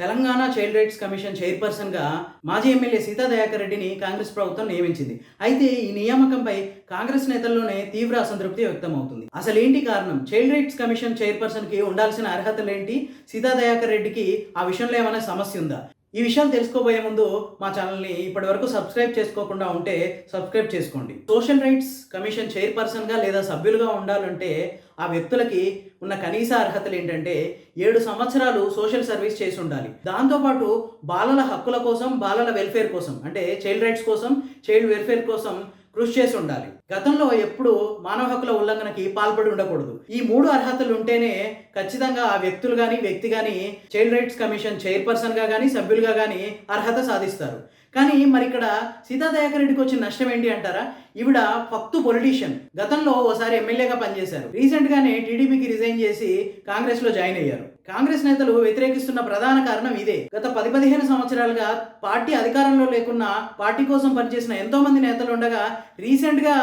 Telangana child rights commission చైర్పర్సన్గా మాజీ MLA Sita Dayakar రెడ్డిని కాంగ్రెస్ ప్రభుత్వం నియమించింది. అయితే ఈ నియామకంపై కాంగ్రెస్ నేతల్లోనే తీవ్ర అసంతృప్తి వ్యక్తమవుతుంది. అసలేంటి కారణం? చైల్డ్ రైట్స్ కమిషన్ చైర్పర్సన్కి ఉండాల్సిన అర్హతలు ఏంటి సీతా దయాకర్ రెడ్డికి ఆ విషయంలో ఏమైనా సమస్య ఉందా? ఈ విషయాలు తెలుసుకోబోయే ముందు మా ఛానల్ని ఇప్పటి వరకు సబ్స్క్రైబ్ చేసుకోకుండా ఉంటే సబ్స్క్రైబ్ చేసుకోండి. సోషల్ రైట్స్ కమిషన్ చైర్పర్సన్గా లేదా సభ్యులుగా ఉండాలంటే ఆ వ్యక్తులకి ఉన్న కనీస అర్హతలు ఏంటంటే ఏడు సంవత్సరాలు సోషల్ సర్వీస్ చేసి ఉండాలి. దాంతోపాటు బాలల హక్కుల కోసం బాలల వెల్ఫేర్ కోసం అంటే చైల్డ్ రైట్స్ కోసం చైల్డ్ వెల్ఫేర్ కోసం కృషి చేసి ఉండాలి. గతంలో ఎప్పుడు మానవ హక్కుల ఉల్లంఘనకి పాల్పడి ఉండకూడదు. ఈ మూడు అర్హతలు ఉంటేనే ఖచ్చితంగా ఆ వ్యక్తులు కానీ వ్యక్తి కానీ చైల్డ్ రైట్స్ కమిషన్ చైర్పర్సన్గా కానీ సభ్యులుగా కానీ అర్హత సాధిస్తారు. కానీ మరి ఇక్కడ సీతా దయాకర్ రెడ్డికి వచ్చిన నష్టం ఏంటి అంటారా? ఈవిడ ఫక్తు పొలిటీషియన్. గతంలో ఓసారి ఎమ్మెల్యేగా పనిచేశారు. రీసెంట్గానే టీడీపీకి రిజైన్ చేసి కాంగ్రెస్లో జాయిన్ అయ్యారు. కాంగ్రెస్ నేతలు వ్యతిరేకిస్తున్న ప్రధాన కారణం ఇదే. గత పది పదిహేను సంవత్సరాలుగా పార్టీ అధికారంలో లేకున్నా పార్టీ కోసం పనిచేసిన ఎంతో మంది నేతలు ఉండగా రీసెంట్గా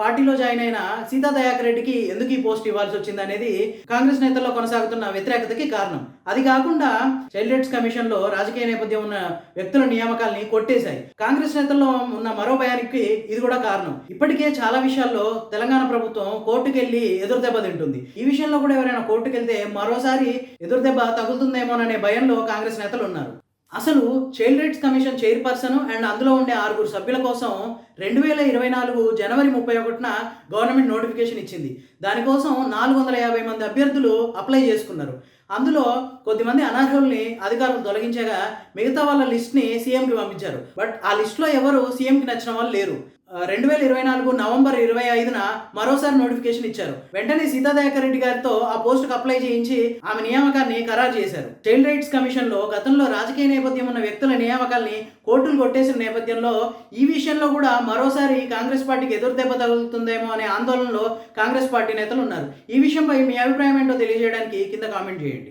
పార్టీలో జాయిన్ అయిన సీతా దయాకర్ రెడ్డికి ఎందుకు ఈ పోస్ట్ ఇవ్వాల్సి వచ్చింది అనేది కాంగ్రెస్ నేతల్లో కొనసాగుతున్న వ్యతిరేకతకి కారణం. అది కాకుండా చైల్డ్ రైట్స్ కమిషన్లో రాజకీయ నేపథ్యం ఉన్న వ్యక్తుల నియామకాల్ని కొట్టేశాయి. కాంగ్రెస్ నేతల్లో ఉన్న మరో భయానికి ఇది కూడా కారణం. ఇప్పటికే చాలా విషయాల్లో తెలంగాణ ప్రభుత్వం కోర్టుకెళ్ళి ఎదురు దెబ్బతింటుంది ఈ విషయంలో కూడా ఎవరైనా కోర్టుకెళ్తే మరోసారి ఎదురు దెబ్బ తగులుతుందేమోననే భయంలో కాంగ్రెస్ నేతలు ఉన్నారు. అసలు child rights commission chairperson and అందులో ఉండే ఆరుగురు సభ్యుల కోసం రెండు వేల ఇరవై నాలుగు జనవరి ముప్పై ఒకటిన గవర్నమెంట్ నోటిఫికేషన్ ఇచ్చింది. దానికోసం నాలుగు వందల యాభై మంది అభ్యర్థులు అప్లై చేసుకున్నారు. అందులో కొద్దిమంది అనర్హుల్ని అధికారులు తొలగించగా మిగతా వాళ్ళ లిస్ట్ని సీఎంకి పంపించారు. బట్ ఆ లిస్ట్లో ఎవరు సీఎంకి నచ్చిన వాళ్ళు లేరు. రెండు వేల ఇరవై నాలుగు నవంబర్ ఇరవై ఐదున మరోసారి నోటిఫికేషన్ ఇచ్చారు. వెంటనే సీతాదయాకర్ రెడ్డి గారితో ఆ పోస్టుకు అప్లై చేయించి ఆమె నియామకాన్ని ఖరారు చేశారు. చైల్డ్ రైట్స్ కమిషన్లో గతంలో రాజకీయ నేపథ్యం ఉన్న వ్యక్తుల నియామకాల్ని కోర్టులు కొట్టేసిన నేపథ్యంలో ఈ విషయంలో కూడా మరోసారి కాంగ్రెస్ పార్టీకి ఎదురు దెబ్బ తగులుతుందేమో అనే ఆందోళనలో కాంగ్రెస్ పార్టీ నేతలు ఉన్నారు. ఈ విషయంపై మీ అభిప్రాయం ఏంటో తెలియజేయడానికి కింద కామెంట్ చేయండి.